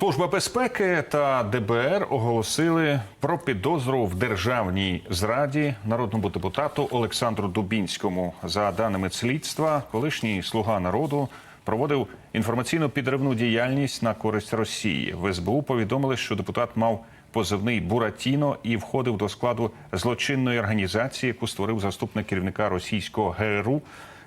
Служба безпеки та ДБР оголосили про підозру в державній зраді народному депутату Олександру Дубінському. За даними слідства, колишній слуга народу проводив інформаційно підривну діяльність на користь Росії. В СБУ повідомили, що депутат мав позивний Буратіно і входив до складу злочинної організації, яку створив заступник керівника російського ГРУ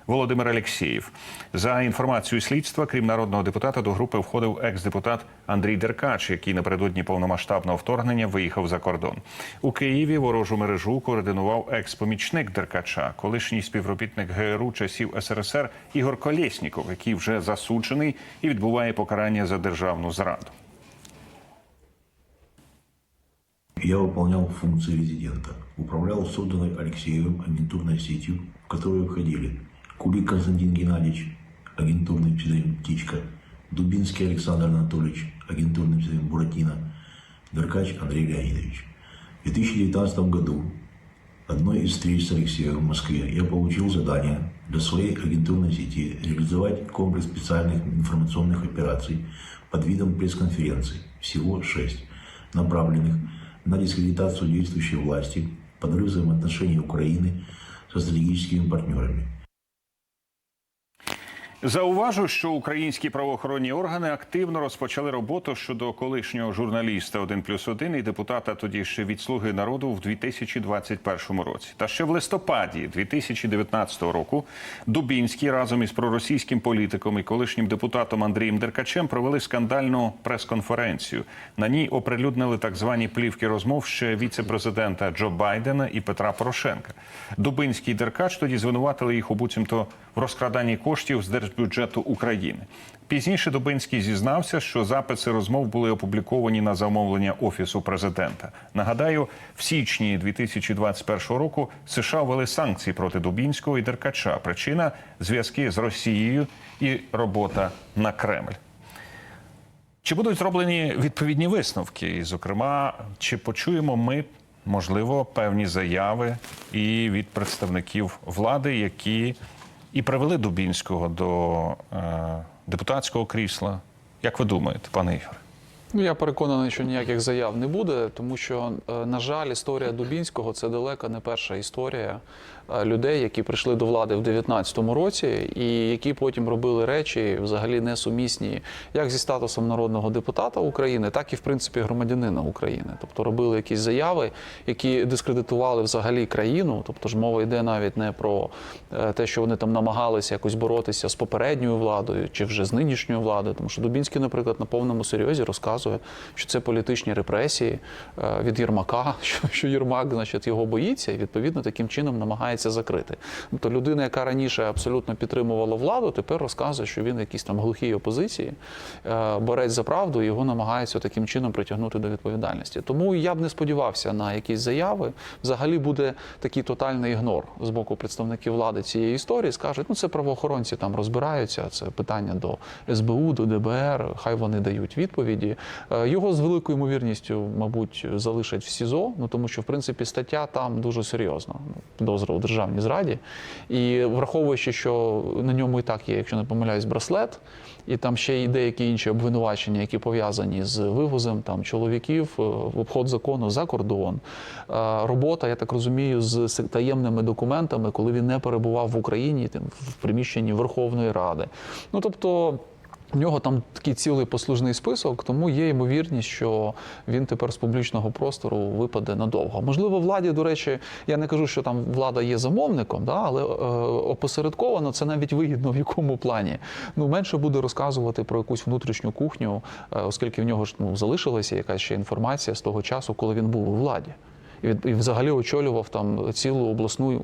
Володимир Алєксєєв. За інформацією слідства, крім народного депутата, до групи входив екс-депутат Андрій Деркач, який напередодні повномасштабного вторгнення виїхав за кордон. У Києві ворожу мережу координував екс-помічник Деркача, колишній співробітник ГРУ часів СРСР Ігор Колєсніков, який вже засуджений і відбуває покарання за державну зраду. Я выполнял функции резидента. Управлял созданной Алексеевым агентурной сетью, в которую входили Кулик Константин Геннадьевич, агентурный псевдоним «Птичка», Дубинский Александр Анатольевич, агентурный псевдоним «Буратино», Деркач Андрей Леонидович. В 2019 году одной из встреч с Алексеевым в Москве я получил задание для своей агентурной сети реализовать комплекс специальных информационных операций под видом пресс-конференций, всего шесть, направленных на дискредитацию действующей власти, подрыв взаимоотношений Украины со стратегическими партнерами. Зауважу, що українські правоохоронні органи активно розпочали роботу щодо колишнього журналіста 1 плюс 1 і депутата тоді ще від слуги народу в 2021 році. Та ще в листопаді 2019 року Дубінський разом із проросійським політиком і колишнім депутатом Андрієм Деркачем провели скандальну прес-конференцію. На ній оприлюднили так звані плівки розмов ще віце-президента Джо Байдена і Петра Порошенка. Дубинський і Деркач тоді звинуватили їх у буцімто в розкраданні коштів з держбюджету України. Пізніше Дубинський зізнався, що записи розмов були опубліковані на замовлення офісу президента. Нагадаю, в січні 2021 року США ввели санкції проти Дубінського і Деркача. Причина зв'язки з Росією і робота на Кремль. Чи будуть зроблені відповідні висновки? І, зокрема, чи почуємо ми, можливо, певні заяви і від представників влади, які і привели Дубінського до е, депутатського крісла? Як ви думаєте, пане Ігоре? Ну, я переконаний, що ніяких заяв не буде, тому що, е, на жаль, історія Дубінського це далеко не перша історія е, людей, які прийшли до влади в 2019 році, і які потім робили речі взагалі несумісні як зі статусом народного депутата України, так і в принципі громадянина України. Тобто робили якісь заяви, які дискредитували взагалі країну. Тобто ж мова йде навіть не про е, те, що вони там намагалися якось боротися з попередньою владою чи вже з нинішньою владою, тому що Дубінський, наприклад, на повному серйозі розказує, що це політичні репресії е, від Єрмака, що, Єрмак, значить, його боїться і відповідно таким чином намагається закрити. Тобто людина, яка раніше абсолютно підтримувала владу, тепер розказує, що він в якійсь там глухій опозиції, е, борець за правду, і його намагаються таким чином притягнути до відповідальності. Тому я б не сподівався на якісь заяви. Взагалі буде такий тотальний ігнор з боку представників влади цієї історії. Скажуть, ну це правоохоронці там розбираються. Це питання до СБУ, до ДБР. Хай вони дають відповіді. Е, Його з великою ймовірністю, мабуть, залишать в СІЗО, ну тому що в принципі стаття там дуже серйозна. ну, Підозра у державній зраді. І враховуючи, що на ньому і так є, якщо не помиляюсь, браслет, і там ще й деякі інші обвинувачення, які пов'язані з вивозом там чоловіків е, в обход закону за кордон. Е, Робота, я так розумію, з таємними документами, коли він не перебував в Україні, в приміщенні Верховної Ради. Ну тобто. В нього там такий цілий послужний список, тому є ймовірність, що він тепер з публічного простору випаде надовго. Можливо, владі, до речі, я не кажу, що там влада є замовником, да, але е, опосередковано це навіть вигідно в якому плані. Ну, менше буде розказувати про якусь внутрішню кухню, е, оскільки в нього ж ну, залишилася якась ще інформація з того часу, коли він був у владі. І, взагалі очолював там цілу обласну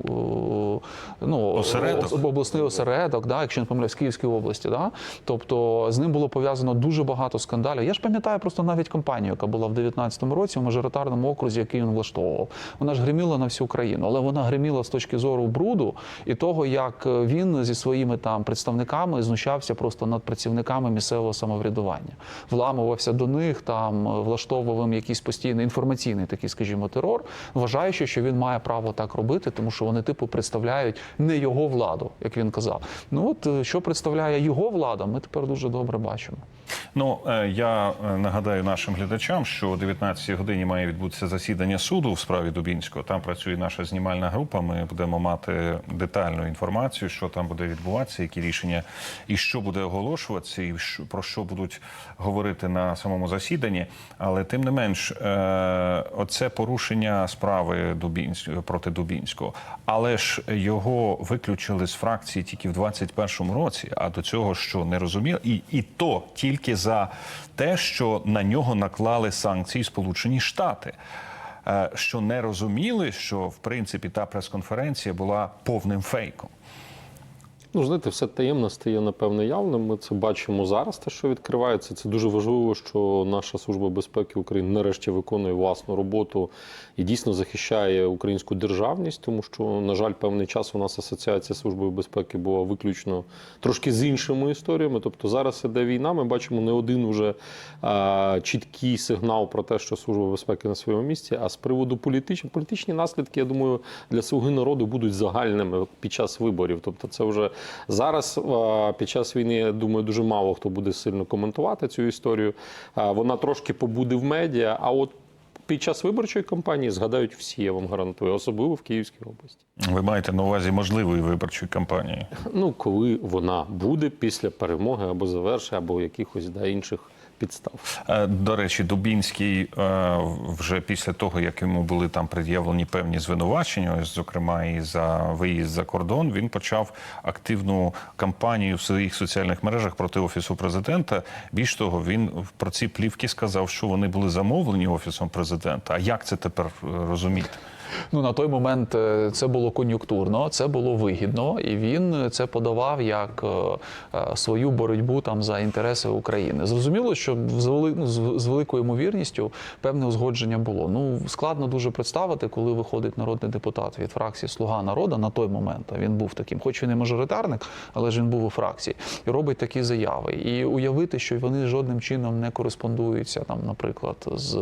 ну, Осередок. обласний осередок, да, якщо не помиляюсь, в Київській області. Да? Тобто з ним було пов'язано дуже багато скандалів. Я ж пам'ятаю просто навіть кампанію, яка була в 2019 році в мажоритарному окрузі, який він влаштовував. Вона ж гриміла на всю країну, але вона гриміла з точки зору бруду і того, як він зі своїми там представниками знущався просто над працівниками місцевого самоврядування, вламувався до них, там влаштовував їм якийсь постійний інформаційний такий, скажімо, терор. Вважаючи, що він має право так робити, тому що вони типу представляють не його владу, як він казав. Ну от е, що представляє його влада, ми тепер дуже добре бачимо. Ну е, я е, нагадаю нашим глядачам, що о 19 годині має відбутися засідання суду в справі Дубінського. Там працює наша знімальна група. Ми будемо мати детальну інформацію, що там буде відбуватися, які рішення і що буде оголошуватися, і про що будуть говорити на самому засіданні. Але тим не менш, оце порушення справи Дубінсь... проти Дубінського, але ж його виключили з фракції тільки в 21-му році. А до цього що не розуміли, і, і то тільки за те, що на нього наклали санкції Сполучені Штати. Е, Що не розуміли, що в принципі та прес-конференція була повним фейком. Ну, знаєте, все таємно стає напевно явним. Ми це бачимо зараз. Те, що відкривається, це дуже важливо, що наша служба безпеки України нарешті виконує власну роботу і дійсно захищає українську державність, тому що, на жаль, певний час у нас асоціація служби безпеки була виключно трошки з іншими історіями. Тобто зараз іде війна. Ми бачимо не один уже а, чіткий сигнал про те, що служба безпеки на своєму місці. А з приводу політичних політичні наслідки, я думаю, для слуги народу будуть загальними під час виборів. Тобто, це вже зараз під час війни, я думаю, дуже мало хто буде сильно коментувати цю історію. Вона трошки побуде в медіа. А от під час виборчої кампанії згадають всі, я вам гарантую, особливо в Київській області. Ви маєте на увазі можливої виборчої кампанії? Ну, коли вона буде після перемоги або завершення, або якихось да, інших підстав. Е, До речі, Дубінський е, вже після того, як йому були там пред'явлені певні звинувачення, зокрема і за виїзд за кордон, він почав активну кампанію в своїх соціальних мережах проти офісу президента. Більш того, він про ці плівки сказав, що вони були замовлені офісом президента. А як це тепер е, розуміти? Ну на той момент е, це було кон'юнктурно, це було вигідно, і він це подавав як е, е, свою боротьбу там за інтереси України. Зрозуміло, що ну, з- великою ймовірністю певне узгодження було. Ну складно дуже представити, коли виходить народний депутат від фракції Слуга народу на той момент. А він був таким, хоч він і мажоритарник, але ж він був у фракції, і робить такі заяви. І уявити, що вони жодним чином не кореспондуються там, наприклад, з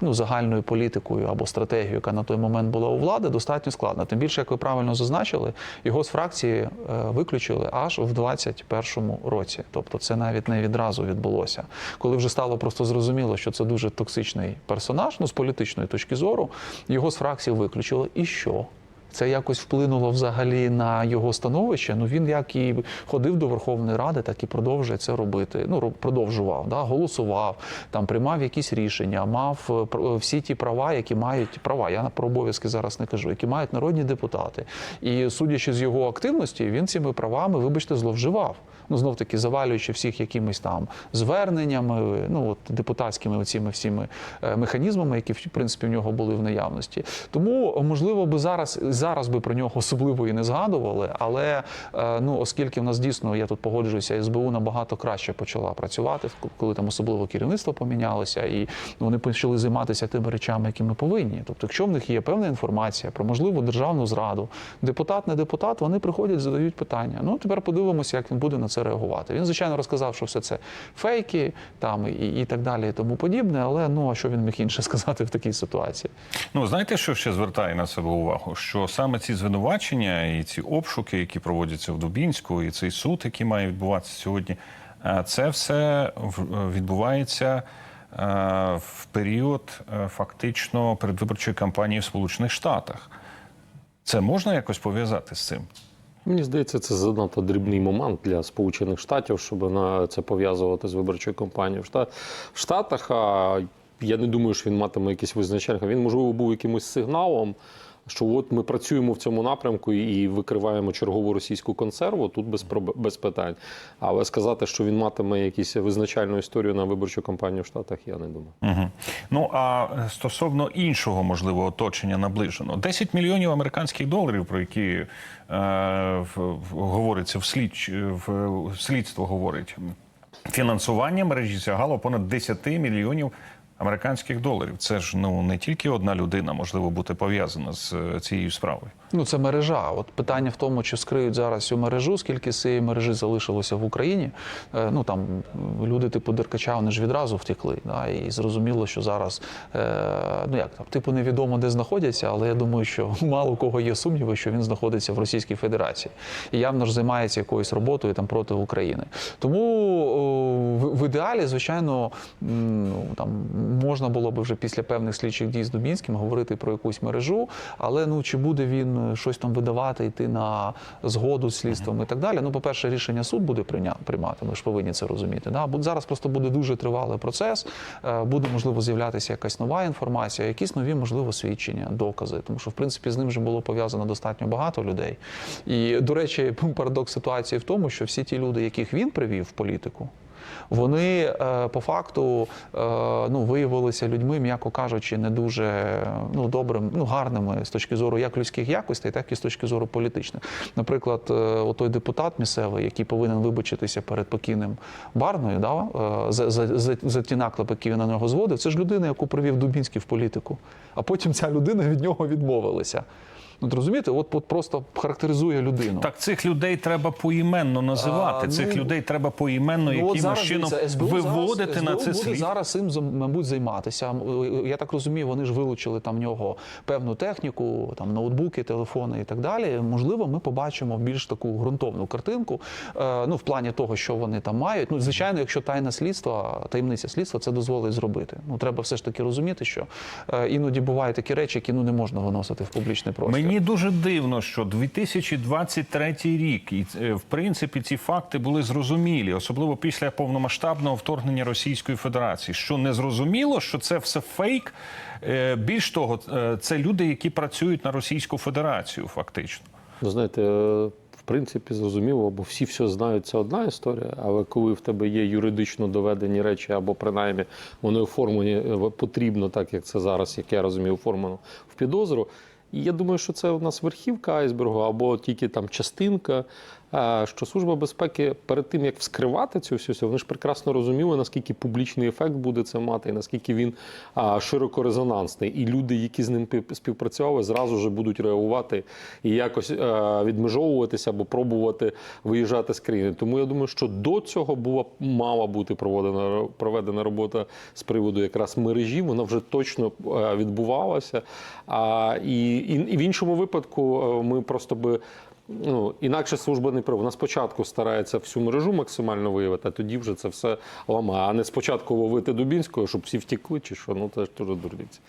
ну загальною політикою або стратегією, яка на той момент була у влади, достатньо складно. Тим більше, як ви правильно зазначили, його з фракції е, виключили аж в 21-му році. Тобто, це навіть не відразу відбулося. Коли вже стало просто зрозуміло, що це дуже токсичний персонаж, ну з політичної точки зору, його з фракції виключили. І що? Це якось вплинуло взагалі на його становище. Ну він як і ходив до Верховної Ради, так і продовжує це робити. Ну продовжував, да, голосував, там приймав якісь рішення, мав е, всі ті права, які мають права. Я про обов'язки зараз не кажу, які мають народні депутати. І судячи з його активності, він цими правами, вибачте, зловживав. Ну знов таки завалюючи всіх якимись там зверненнями, ну от депутатськими оціми всіми е, механізмами, які в принципі в нього були в наявності. Тому можливо би зараз зараз би про нього особливо і не згадували. Але е, ну оскільки в нас дійсно я тут погоджуюся, СБУ набагато краще почала працювати, коли там особливо керівництво помінялося, і вони почали займатися тими речами, які ми повинні. Тобто, якщо в них є певна інформація про можливу державну зраду, депутат, не депутат, вони приходять, задають питання. Ну тепер подивимося, як він буде на це реагувати. Він звичайно розказав, що все це фейки, там і, і так далі, і тому подібне. Але ну а що він міг інше сказати в такій ситуації? Ну, знаєте, що ще звертає на себе увагу? Що саме ці звинувачення і ці обшуки, які проводяться в Дубінську, і цей суд, який має відбуватися сьогодні, е, це все відбувається е, в період е, фактично передвиборчої кампанії в Сполучених Штатах. Це можна якось пов'язати з цим? Мені здається, це занадто дрібний момент для Сполучених Штатів, щоб на це пов'язувати з виборчою кампанією в Штатах. А я не думаю, що він матиме якісь визначальні. Він, можливо, був якимось сигналом, що от ми працюємо в цьому напрямку і викриваємо чергову російську консерву. Тут без без питань. Але сказати, що він матиме якусь визначальну історію на виборчу кампанію в Штатах, я не думаю. Угу. Ну а стосовно іншого можливого оточення наближено, 10 мільйонів американських доларів, про які е, говориться в, слідч, в, в слідство говорить. Фінансування мережі сягало понад 10 мільйонів американських доларів. Це ж ну не тільки одна людина можливо бути пов'язана з е, цією справою. Ну, це мережа. От питання в тому, чи скриють зараз цю мережу, скільки з цієї мережі залишилося в Україні. Е, Ну там люди типу Деркача, вони ж відразу втекли. Да? І зрозуміло, що зараз е, ну як там, типу невідомо де знаходяться, але я думаю, що мало кого є сумніви, що він знаходиться в Російській Федерації і явно ж займається якоюсь роботою там проти України. Тому о, в, в ідеалі, звичайно, ну там можна було би вже після певних слідчих дій з Дубінським говорити про якусь мережу, але ну чи буде він щось там видавати, йти на згоду з слідством і так далі. Ну, по-перше, рішення суд буде приймати. Ми ж повинні це розуміти. Да? Зараз просто буде дуже тривалий процес. е, Буде можливо з'являтися якась нова інформація, якісь нові, можливо, свідчення, докази. Тому що, в принципі, з ним вже було пов'язано достатньо багато людей. І, до речі, парадокс ситуації в тому, що всі ті люди, яких він привів в політику. Вони е, по факту е, ну, виявилися людьми, м'яко кажучи, не дуже ну, добрим, ну, гарними з точки зору як людських якостей, так і з точки зору політичних. Наприклад, е, отой депутат місцевий, який повинен вибачитися перед покійним Барною, да, за, за, за, за ті наклепи, які він на нього зводив, це ж людина, яку привів Дубінський в політику. А потім ця людина від нього відмовилася. Ну, от розумієте, от, от просто характеризує людину. Так цих людей треба поіменно називати. А, цих ну, людей треба поіменно Ну, якимось чином СБУ виводити зараз, на СБУ це буде слід. зараз цим, зам- мабуть, займатися. Я так розумію, вони ж вилучили там в нього певну техніку, там ноутбуки, телефони і так далі. Можливо, ми побачимо більш таку ґрунтовну картинку. е, Ну, в плані того, що вони там мають. Ну, звичайно, якщо тайна слідства, таємниця слідства це дозволить зробити. Ну, треба все ж таки розуміти, що е, іноді бувають такі речі, які ну не можна виносити в публічний простір. Мені дуже дивно, що 2023 рік, і е, в принципі ці факти були зрозумілі, особливо після повномасштабного вторгнення Російської Федерації. Що не зрозуміло, що це все фейк. Е, Більш того, е, це люди, які працюють на Російську Федерацію, фактично. Ви знаєте, в принципі, зрозуміло, бо всі все знають, це одна історія. Але коли в тебе є юридично доведені речі, або принаймні вони оформлені потрібно, так як це зараз, як я розумію, оформлено в підозру. І я думаю, що це у нас верхівка айсбергу, або тільки там частинка. Що служба безпеки перед тим як вскривати цю всю, вони ж прекрасно розуміли, наскільки публічний ефект буде це мати, і наскільки він а, широко резонансний. І люди, які з ним співпрацювали, зразу ж будуть реагувати і якось е, відмежовуватися або пробувати виїжджати з країни. Тому я думаю, що до цього була мала бути проведена проведена робота з приводу якраз мережі. Вона вже точно е, відбувалася. І, і, і в іншому випадку е, ми просто би. Ну, інакше служба не прав. Вона спочатку старається всю мережу максимально виявити, а тоді вже це все ламає. А не спочатку ловити Дубінського, щоб всі втекли, чи що. Ну це ж теж дурниці.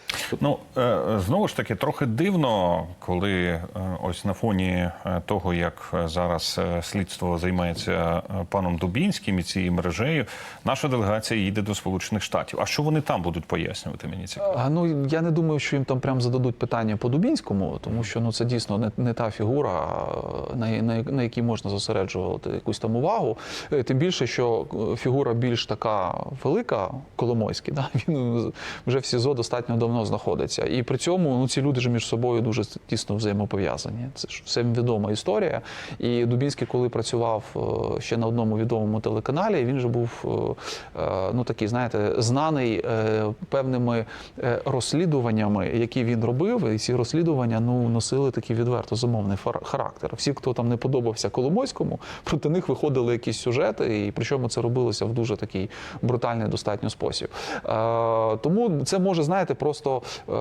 Ну е, знову ж таки, трохи дивно, коли е, ось на фоні е, того, як е, зараз е, слідство займається е, паном Дубінським і цією мережею, наша делегація їде до Сполучених Штатів. А що вони там будуть пояснювати? Мені цікаво. А, ну я не думаю, що їм там прям зададуть питання по Дубінському, тому що ну це дійсно не, не та фігура, е, на, на, на якій можна зосереджувати якусь там увагу. Е, Тим більше, що е, фігура більш така велика, Коломойський, да? він вже в СІЗО достатньо давно знаходиться. І при цьому ну ці люди ж між собою дуже тісно взаємопов'язані. Це ж всім відома історія. І Дубінський, коли працював е, ще на одному відомому телеканалі, він же був ну такий, знаєте, знаний певними розслідуваннями, які він робив, і ці розслідування ну носили такий відверто замовний характер. Всі, хто там не подобався Коломойському, проти них виходили якісь сюжети, і причому це робилося в дуже такий брутальний достатньо спосіб. Е, тому це може, знаєте, просто е,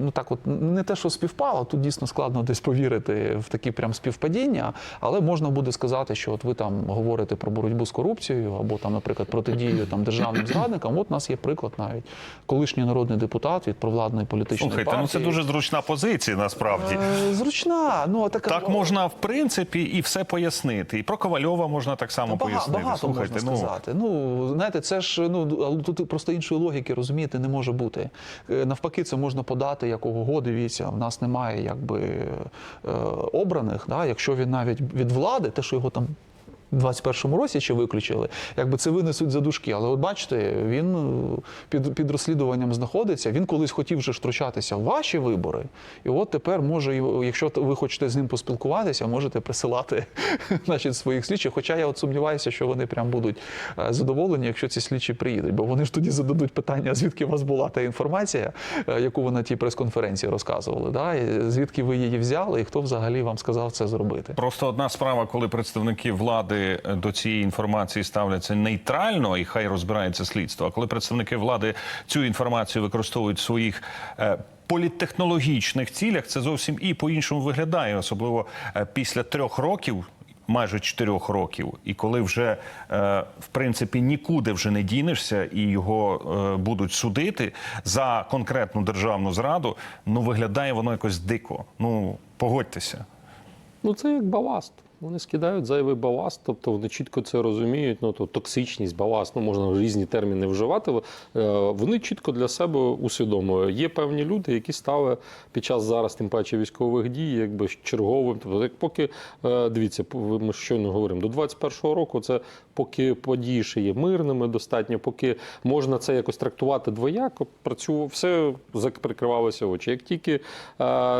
ну так, от не те, що співпало, тут дійсно складно десь повірити в такі прям співпадіння, але можна буде сказати, що от ви там говорите про боротьбу з корупцією або там, наприклад, протидію там державним зрадникам. От у нас є приклад навіть колишній народний депутат від провладної політичної Слухайте, партії. ну це дуже зручна позиція, насправді. Е, зручна. Ну така Так можна в принципі і все пояснити. І про Ковальова можна так само Та пояснити. Багато Слухайте, можна ну сказати. Ну знаєте, це ж ну тут просто іншої логіки розумієте не може бути. Е, Навпаки, це можна подати як ого, дивіться, в нас немає якби е, обраних. Да? Якщо він навіть від влади, те, що його там 21-му році чи виключили, якби це винесуть за дужки. Але от бачите, він е, під, під розслідуванням знаходиться. Він колись хотів вже втручатися в ваші вибори. І от тепер може, якщо ви хочете з ним поспілкуватися, можете присилати значить, своїх слідчих. Хоча я от сумніваюся, що вони прям будуть е, задоволені, якщо ці слідчі приїдуть, бо вони ж тоді зададуть питання, звідки у вас була та інформація, е, яку ви на тій прес-конференції розказували. Да? Звідки ви її взяли, і хто взагалі вам сказав це зробити? Просто одна справа, коли представники влади е, до цієї інформації ставляться нейтрально, і хай розбирається слідство. А коли представники влади цю інформацію використовують в своїх е, політтехнологічних цілях, це зовсім і по-іншому виглядає, особливо е, після трьох років. Майже чотирьох років, і коли вже в принципі нікуди вже не дінешся, і його будуть судити за конкретну державну зраду, ну виглядає воно якось дико. Ну погодьтеся. Ну, це як баласт. Вони скидають зайвий баласт, тобто вони чітко це розуміють. Ну то токсичність, баласт, ну можна різні терміни вживати. Е, Вони чітко для себе усвідомлюють. Є певні люди, які стали під час зараз, тим паче військових дій, якби черговим. Тобто, як поки е, дивіться, ми щойно говоримо до 21-го року, це поки події ще є мирними, достатньо, поки можна це якось трактувати двояко, працював, все прикривалося очі. Як тільки е,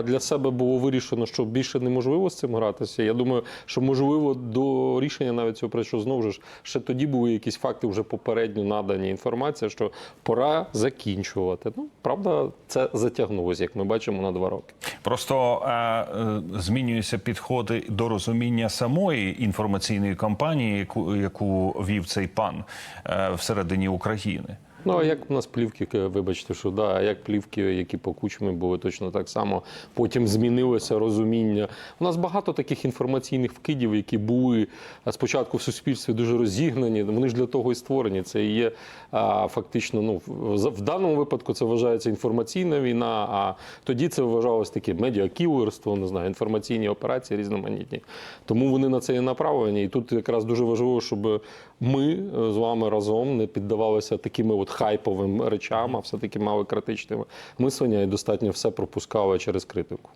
для себе було вирішено, що більше неможливо з цим гратися, я думаю, що можливо до рішення навіть цього прийшло знову ж ще тоді були якісь факти вже попередньо надані інформація, що пора закінчувати. Ну правда, це затягнулося, як ми бачимо, на два роки. Просто е, е, змінюються підходи до розуміння самої інформаційної кампанії, яку, яку вів цей пан е, всередині України. Ну а як у нас плівки, е, вибачте, що да, а як плівки, які по кучмі були точно так само. Потім змінилося розуміння. У нас багато таких інформаційних вкидів, які були спочатку в суспільстві дуже розігнані. Вони ж для того і створені. Це і є а, фактично. Ну в, даному випадку це вважається інформаційна війна. А тоді це вважалось таке медіакілерство, не знаю, інформаційні операції різноманітні. Тому вони на це і направлені. І тут якраз дуже важливо, щоб ми е, з вами разом не піддавалися такими от хайповим речам, а все таки мали критичне мислення і достатньо все пропускали через критику.